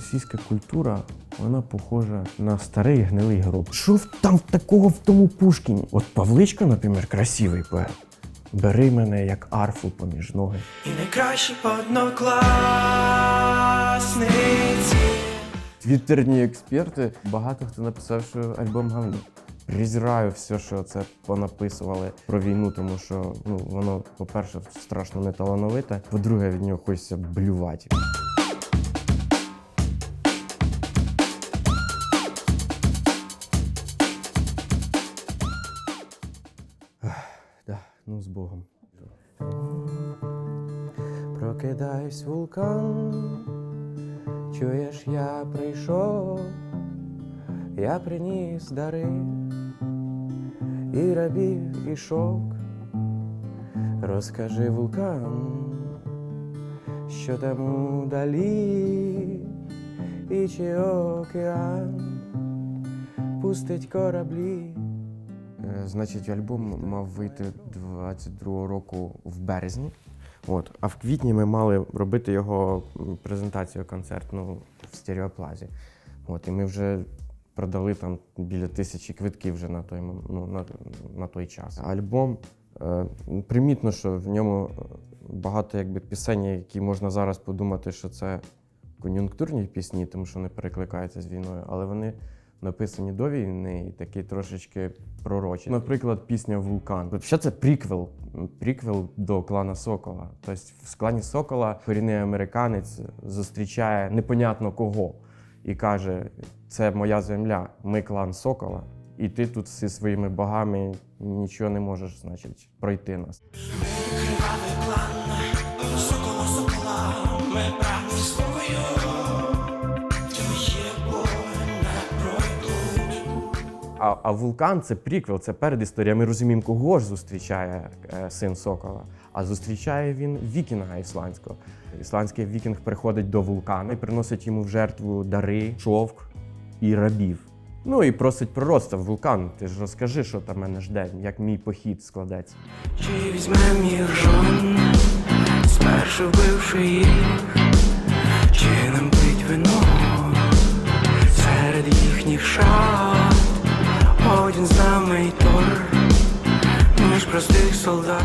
Російська культура, вона похожа на старий гнилий гроб. Що там такого в тому Пушкіні? От Павличко, наприклад, красивий поет. Бери мене як арфу поміж ноги. І найкращі однокласниці. Твіттерні експерти, багато хто написав, що альбом говно. Презираю все, що це понаписували про війну, тому що ну воно, по-перше, страшно неталановите. По-друге, від нього хочеться блювати. Ну з Богом. Прокидайся, вулкан. Чуєш, я прийшов, я приніс дари, і рабів, і шовк. Розкажи вулкан, що там удалі, і чи океан пустить кораблі. Значить, альбом мав вийти 22-го року в березні. От. А в квітні ми мали робити його презентацію концертну в стереоплазі. От. І ми вже продали там біля тисячі квитків вже на той, ну, на, на той час. Альбом е, примітно, що в ньому е, багато якби, пісень, які можна зараз подумати, що це кон'юнктурні пісні, тому що не перекликаються з війною, але вони написані до війни і такі трошечки пророчі. Наприклад, пісня Вулкан. Що це приквел? Приквел до клана Сокола. Тобто в клані Сокола корінний американець зустрічає непонятно кого і каже: це моя земля, ми клан Сокола. І ти тут зі своїми богами нічого не можеш, значить, пройти нас. Кривавий план, А, вулкан це приквел, це передісторія. Ми розуміємо, кого ж зустрічає е, син Сокола. А зустрічає він вікінга ісландського. Ісландський вікінг приходить до вулкана і приносить йому в жертву дари, шовк і рабів. Ну і просить пророцтва вулкан. Ти ж розкажи, що там мене жде, як мій похід складеться. Чи візьмем їх жон, спершу вбивши їх, чи нам пить вино серед їхніх шат, один знамий нами тор, ми ж простих солдат.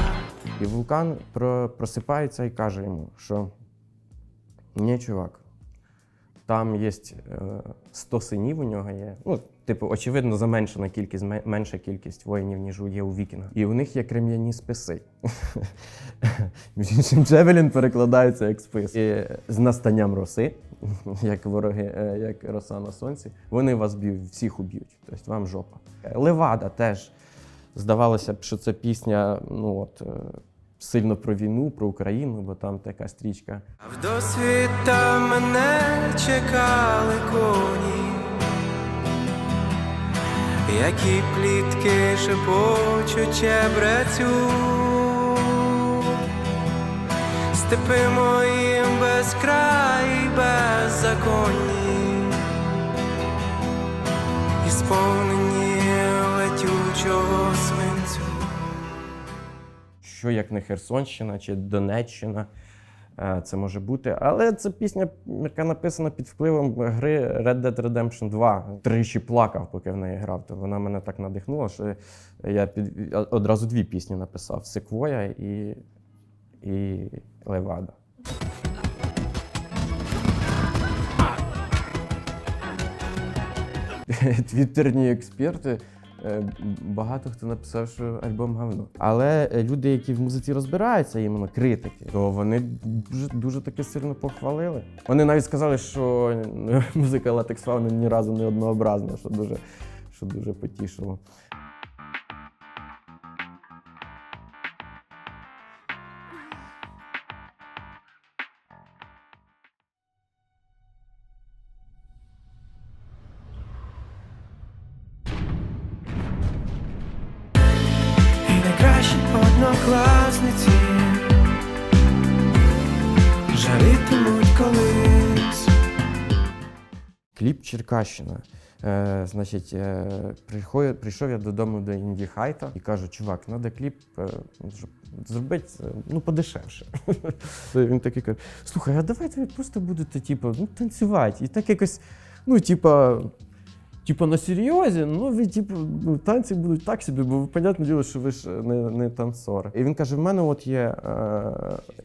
І вулкан про, просипається і каже йому, що ні, чувак, там є е, 100 синів у нього є. Ну, типу, очевидно, заменшена кількість, ме- менша кількість воїнів, ніж є у вікінга. І у них є крем'яні списи. Між іншим, Джевелін перекладається як спис. І з настанням роси, як вороги, е, як роса на сонці, вони вас б'ють, всіх уб'ють. Тобто вам жопа. Левада теж здавалося б, що це пісня, ну от. е, Сильно про війну, про Україну, бо там така стрічка. А в досвіта мене чекали коні, які плітки шепочуть чебрецю. Степи моїм безкрай беззаконні, і сповнені летючого свинцю. Що як не Херсонщина чи Донеччина, це може бути. Але це пісня, яка написана під впливом гри Red Dead Redemption 2. Тричі плакав, поки в неї грав. То вона мене так надихнула, що я під... одразу дві пісні написав: Секвоя і, і Левада. Твіттерні експерти. Е, Багато хто написав, що альбом гавно. Але е, люди, які в музиці розбираються, іменно критики, то вони дуже, дуже таки сильно похвалили. Вони навіть сказали, що е, музика Латекс Фауни ні разу не однообразна, що дуже, що дуже потішило. Однокласниці жалітимуть колись. Кліп Черкащина. Е, значить, е, приходь, прийшов я додому до Інді Хайта і кажу, чувак, треба кліп е, щоб зробити е, ну, подешевше. Він такий каже: слухай, а давайте ви просто будете типу, ну, танцювати. І так якось, ну, типа. Типа на серйозі, ну ви типу, ну, танці будуть так собі, бо понятне діло, що ви ж не, не танцор. І він каже: в мене от є е,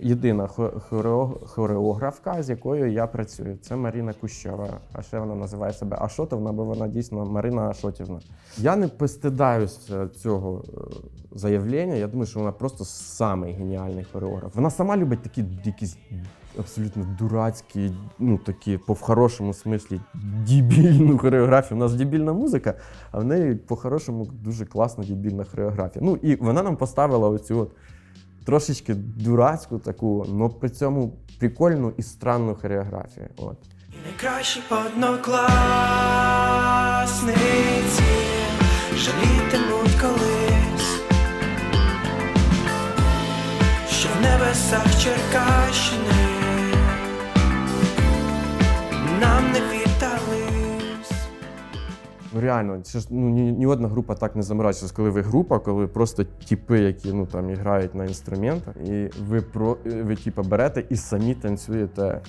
єдина хорео- хореографка, з якою я працюю. Це Маріна Кущова. А ще вона називає себе Ашотовна, бо вона дійсно Марина Ашотівна. Я не постидаюся цього е, заявлення. Я думаю, що вона просто самий геніальний хореограф. Вона сама любить такі якісь абсолютно дурацькі, ну такі по в хорошому смислі дебільну хореографію. У нас дебільна музика, а в неї по-хорошому дуже класна дебільна хореографія. Ну і вона нам поставила оцю от трошечки дурацьку таку, але при цьому прикольну і странну хореографію. От. І найкращі однокласниці жалітимуть колись, що в небесах Черкащини Ну реально, це ж ну, ні, ні одна група так не заморачується, коли ви група, коли просто тіпи, які ну там грають на інструментах, і ви про ви типа берете і самі танцюєте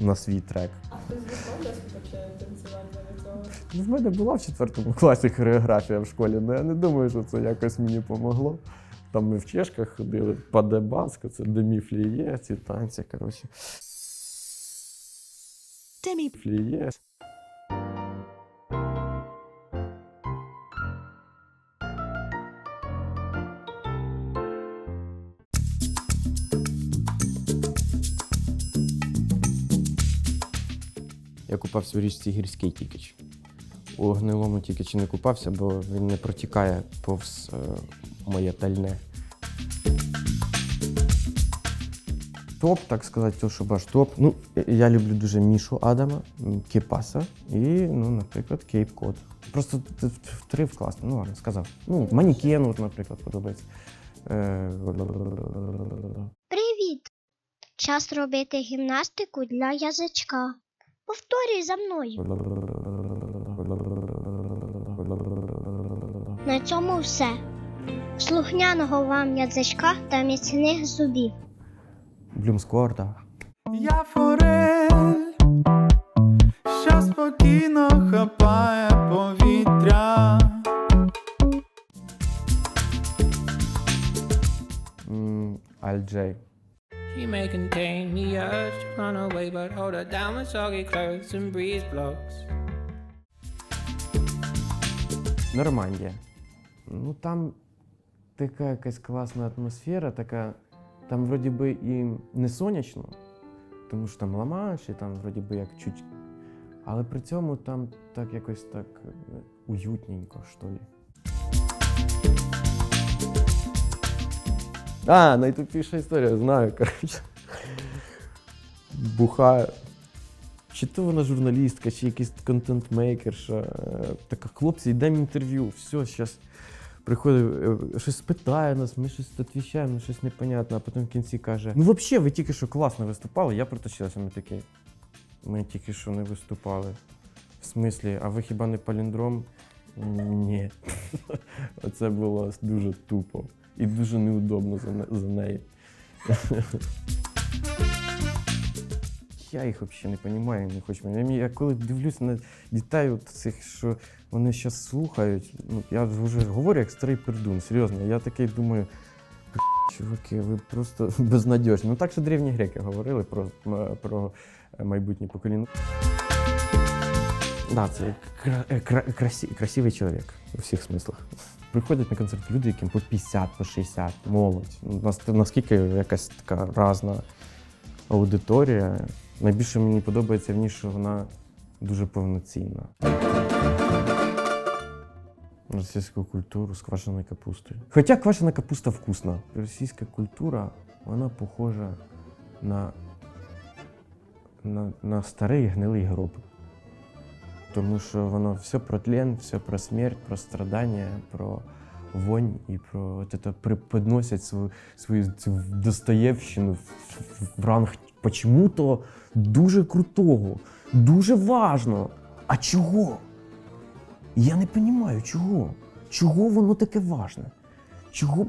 на свій трек. А хтось вообще танцювати до цього? Ну, В мене була в четвертому класі хореографія в школі, але я не думаю, що це якось мені помогло. Там ми в чешках ходили, падебаска, це деміфліє, ці танці, коротше. Деміфліє. Купався в річці гірський тікач. У гнилому тікачі не купався, бо він не протікає повз е, моє тальне. Топ, так сказати, то, що ваш топ. Ну, я люблю дуже Мішу Адама, Кепаса і, ну, наприклад, Кейп Код. Просто три класно, ну ладно, сказав. Ну, Манікен, от, наприклад, подобається. Е, Привіт! Час робити гімнастику для язичка. Повторюй за мною. На цьому все. Слухняного вам язичка та міцних зубів. Блюмскорда. Я форель, що спокійно хапає повітря. Аль-Джей. May contain the urge to run away, but hold her down with soggy clothes and breeze blocks. Нормандія. Ну там така якась класна атмосфера, така. Там вроді би і не сонячно, тому що там Ла-Манш, і там вроді би як чуть. Але при цьому там так якось так е, уютненько, що ли. А, найтупіша історія, знаю, коротше. Бухаю. Чи то вона журналістка, чи якийсь контент-мейкерша. е, Така, хлопці, йдемо інтерв'ю, все, зараз приходить, е, щось питає нас, ми щось відповідаємо, ну, щось непонятне, а потім в кінці каже: Ну, взагалі, ви тільки що класно виступали, я проточилася. Ми такі. Ми тільки що не виступали. В смислі, а ви хіба не паліндром? Ні. Оце було дуже тупо і дуже неудобно за, не- за неї. Я їх взагалі не розумію, не хочу. Я, я коли дивлюсь на дітей от цих, що вони зараз слухають, ну, я вже говорю як старий пердун, серйозно. Я такий думаю, «Б**, чуваки, ви просто безнадіжні. Ну так що древні греки говорили про, про майбутнє покоління. Да, це кра- е, кра- красі, красивий чоловік у всіх смислах. Приходять на концерт люди, яким по 50, по 60, молодь. Ну, нас- Наскільки якась така разна аудиторія. Найбільше мені подобається в ній, що вона дуже повноцінна. Російську культуру з квашеною капустою. Хоча квашена капуста вкусна. Російська культура, вона похожа на, на, на старий гнилий гроб. Тому що воно все про тлен, все про смерть, про страдання, про вонь і про от це преподносять свою, свою цю Достоєвщину в, ранг почему-то дуже крутого, дуже важно. А чого? Я не розумію, чого? Чого воно таке важне? Чого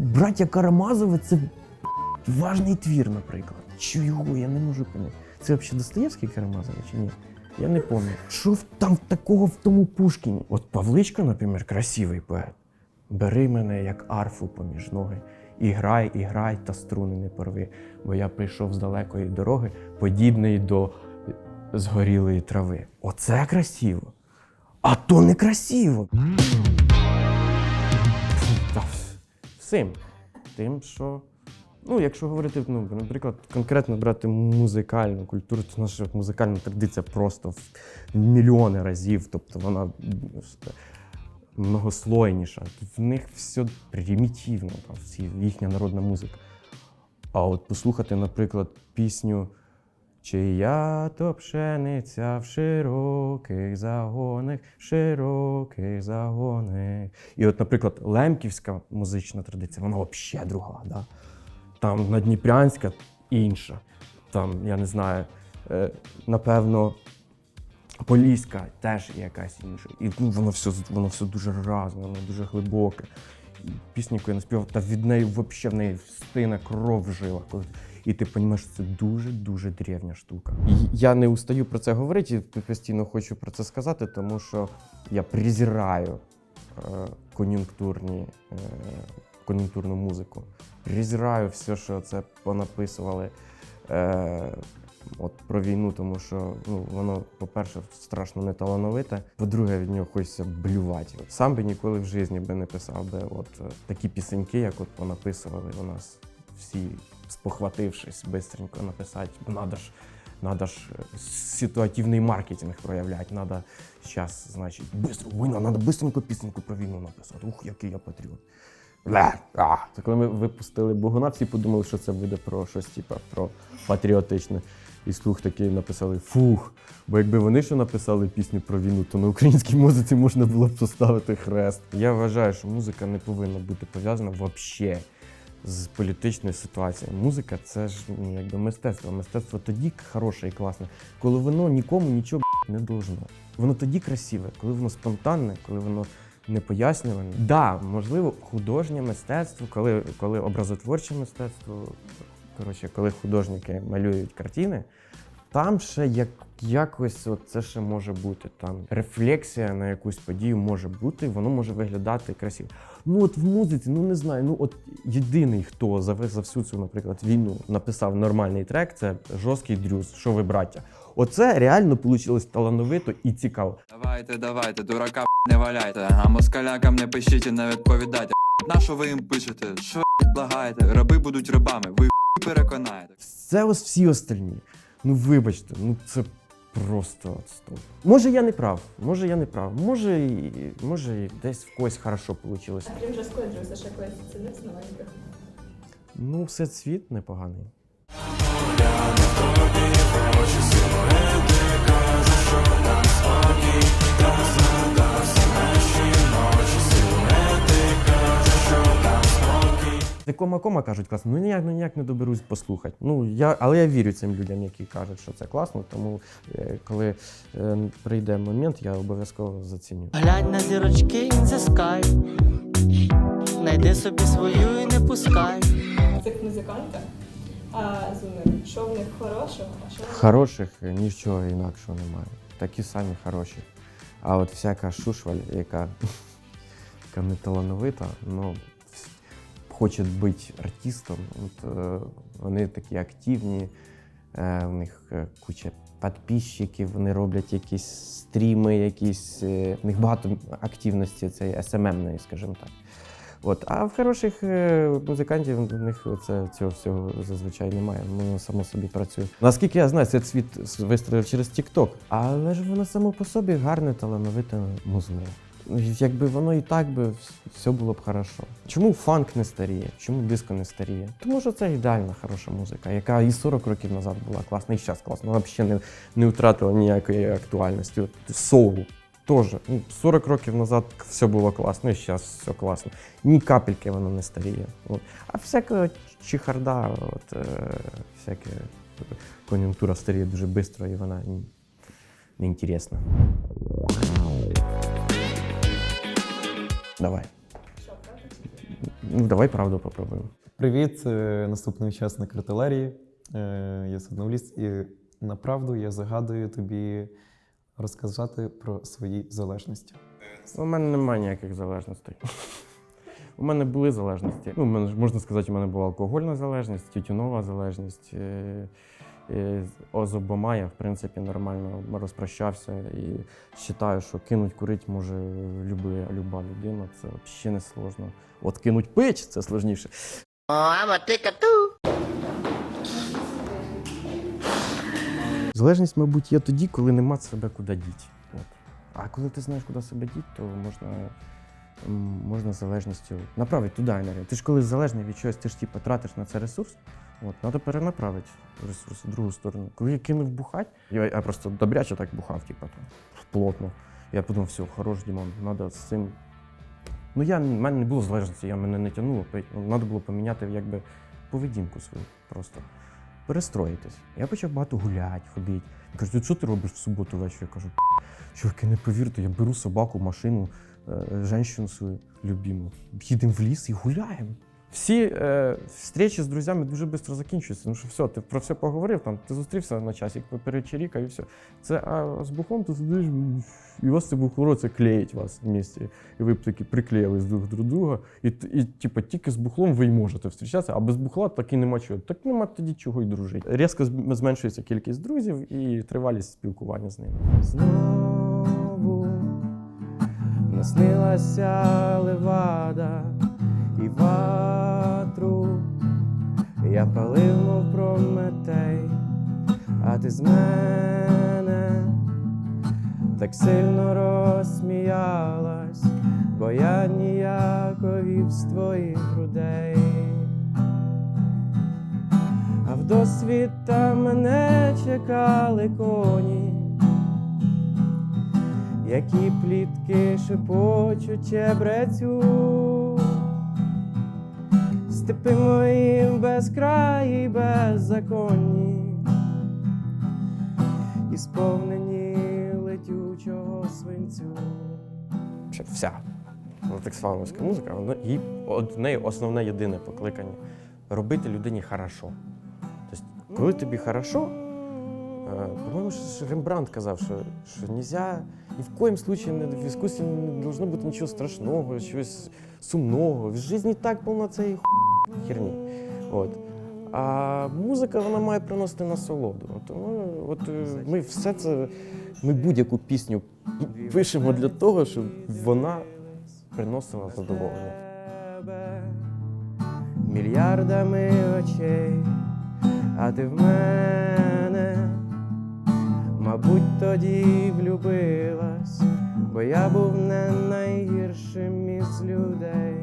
браття Карамазове це важний твір, наприклад? Чого? Я не можу поняти. Це взагалі Достоєвський Карамазове чи ні? Я не пам'ятаю. Що там такого в тому Пушкіні? От Павличко, наприклад, красивий поет. Бери мене як арфу поміж ноги. І грай, і грай, та струни не порви, бо я прийшов з далекої дороги, подібний до згорілої трави. Оце красиво. А то не красиво. Та всім. Тим, що. Ну, якщо говорити, ну, наприклад, конкретно брати музикальну культуру, то наша музикальна традиція просто в мільйони разів, тобто вона многослойніша. В них все примітивно, там, їхня народна музика. А от послухати, наприклад, пісню Чия то пшениця в широких загонах, широких загонах. І от, наприклад, лемківська музична традиція, вона взагалі друга. Да? Там надніпрянська інша. Там, я не знаю, е, напевно, Поліська теж якась інша. І ну, воно все, воно все дуже разне, воно дуже глибоке. І пісня, яку я наспівав, та від неї взагалі в неї стине кров в жилах. І ти розумієш, що це дуже-дуже древня штука. Я не устаю про це говорити, і постійно хочу про це сказати, тому що я презираю е, кон'юнктурні, е, кон'юнктурну музику. Презираю все, що це понаписували. Е, От про війну, тому що ну воно, по-перше, страшно неталановите. По-друге, від нього хочеться блювати. От сам би ніколи в житті би не писав би от е, такі пісеньки, як от понаписували у нас всі, спохватившись, бистренько написати. Надо ж, надо ж е, ситуативний маркетинг проявляти. Надо зараз, значить, бистро, війна, надо бистренько пісеньку про війну написати. Ух, який я патріот. Та коли ми випустили Богуна, всі подумали, що це буде про щось, типа, про патріотичне. І слух такий написали фух. Бо якби вони ще написали пісню про війну, то на українській музиці можна було б поставити хрест. Я вважаю, що музика не повинна бути пов'язана взагалі з політичною ситуацією. Музика це ж ну, якби мистецтво. Мистецтво тоді хороше і класне, коли воно нікому нічого не должно. Воно тоді красиве, коли воно спонтанне, коли воно не пояснюване. Да, можливо, художнє мистецтво, коли, коли образотворче мистецтво, коротше, коли художники малюють картини, там ще як, якось от це ще може бути. Там рефлексія на якусь подію може бути, воно може виглядати красиво. Ну от в музиці, ну не знаю, ну от єдиний, хто за, за всю цю, наприклад, війну написав нормальний трек, це жорсткий дрюз, що ви браття. Оце реально вийшло талановито і цікаво. Давайте, давайте, дурака не валяйте, а москалякам не пишіть і не відповідайте. На що ви їм пишете? Що благаєте? Раби будуть рабами, ви переконаєте. Це ось всі остальні. Ну вибачте, ну це просто отстой. Може я не прав, може я не прав, може, і, може і десь в когось хорошо вийшло. А крім жорсткої друзі, ще колись цінив з новеньких. Ну, все цвіт непоганий. Ти кома-кома кажуть класно, ну ніяк, ну ніяк не доберусь послухати. Ну, я, але я вірю цим людям, які кажуть, що це класно, тому е, коли е, прийде момент, я обов'язково заціню. Глянь на зірочки in the sky Найди собі свою і не пускай. Цих музиканти, а з ними, що в них хорошого, а що Хороших нічого інакшого немає. Такі самі хороші. А от всяка шушваль, яка, яка не талановита, ну, хоче бути артистом, от, е, вони такі активні, е, у них е, куча підписчиків, вони роблять якісь стріми, якісь, е, в них багато активності цієї SMM-ної, скажімо так. От, а в хороших е, музикантів в них це, цього всього зазвичай немає. Воно само собі працює. Наскільки я знаю, цей світ вистрілив через TikTok, але ж воно само по собі гарне, талановите музло. Якби воно і так би все було б хорошо. Чому фанк не старіє? Чому диско не старіє? Тому що це ідеальна хороша музика, яка і 40 років назад була класна, і зараз класна. Вона взагалі не, не втратила ніякої актуальності. От соул теж. Ну, 40 років назад все було класно, і зараз все класно. Ні капельки воно не старіє. От. А всяка чехарда, от, е, всяке кон'юнктура старіє дуже швидко, і вона неінтересна. Давай. Що, правда? Ну, давай правду попробуємо. Привіт, е, наступний учасник артилерії. Е, Я судновліст, і направду я загадую тобі розказати про свої залежності. У мене немає ніяких залежностей. У мене були залежності. Ну, мене можна сказати, у мене була алкогольна залежність, тютюнова залежність. Е, е, О, з обома я, в принципі, нормально розпрощався і вважаю, що кинуть курить може люби, люба людина. Це взагалі не сложно. От кинуть пить це сложніше. Залежність, мабуть, є тоді, коли нема себе куди діти. От. А коли ти знаєш, куди себе діти, то можна, можна залежністю направити туди енергію. Ти ж коли залежний від чогось, ти ж типу, тратиш на це ресурс, от, треба перенаправити ресурс в другу сторону. Коли я кинув бухати, я, я просто добряче так бухав, типу, там, плотно. Я подумав, все, хорош, Дімон, треба з цим. Ну, я, в мене не було залежності, я мене не тягнуло. Треба було поміняти якби, поведінку свою просто перестроїтись. Я почав багато гуляти, ходити. Кажуть, що ти робиш в суботу ввечері? Я кажу, чуваки, не повірте, я беру собаку, машину, е, жінку свою любиму, їдемо в ліс і гуляємо. Всі е, встречі з друзями дуже швидко закінчуються. Ну що все, ти про все поговорив, там, ти зустрівся на часик, перечерікав і все. Це а з бухлом ти сидиш, і вас це бухло це клеїть вас в місті. І ви б таки приклеїлись друг до друга. І, і типу, тільки з бухлом ви й можете зустрічатися, а без бухла так і нема чого. Так нема тоді чого й дружити. Різко зменшується кількість друзів і тривалість спілкування з ними. Знову наснилася левада і ватру. Я палив, мов Прометей, а ти з мене так сильно розсміялась, бо я ніяковів з твоїх грудей. А в досвіта мене чекали коні, які плітки шепочуть чебрецю. Степи мої безкраї, беззаконні, і сповнені летючого свинцю. Вся текстфауновська музика, вона, її, в неї основне єдине покликання робити людині хорошо. Тобто, коли тобі хорошо, е, по-моєму, Рембрандт казав, що, що нельзя, ні в коїм случае в іскусстві не должно бути нічого страшного, чогось сумного. В житті так повно цієї ху- херні. От. А музика вона має приносити насолоду. Тому от, е, ми все це, ми будь-яку пісню пишемо для того, щоб вона приносила задоволення. Мільярдами очей, а ти в мене, мабуть, тоді влюбилась, бо я був не найгіршим із людей.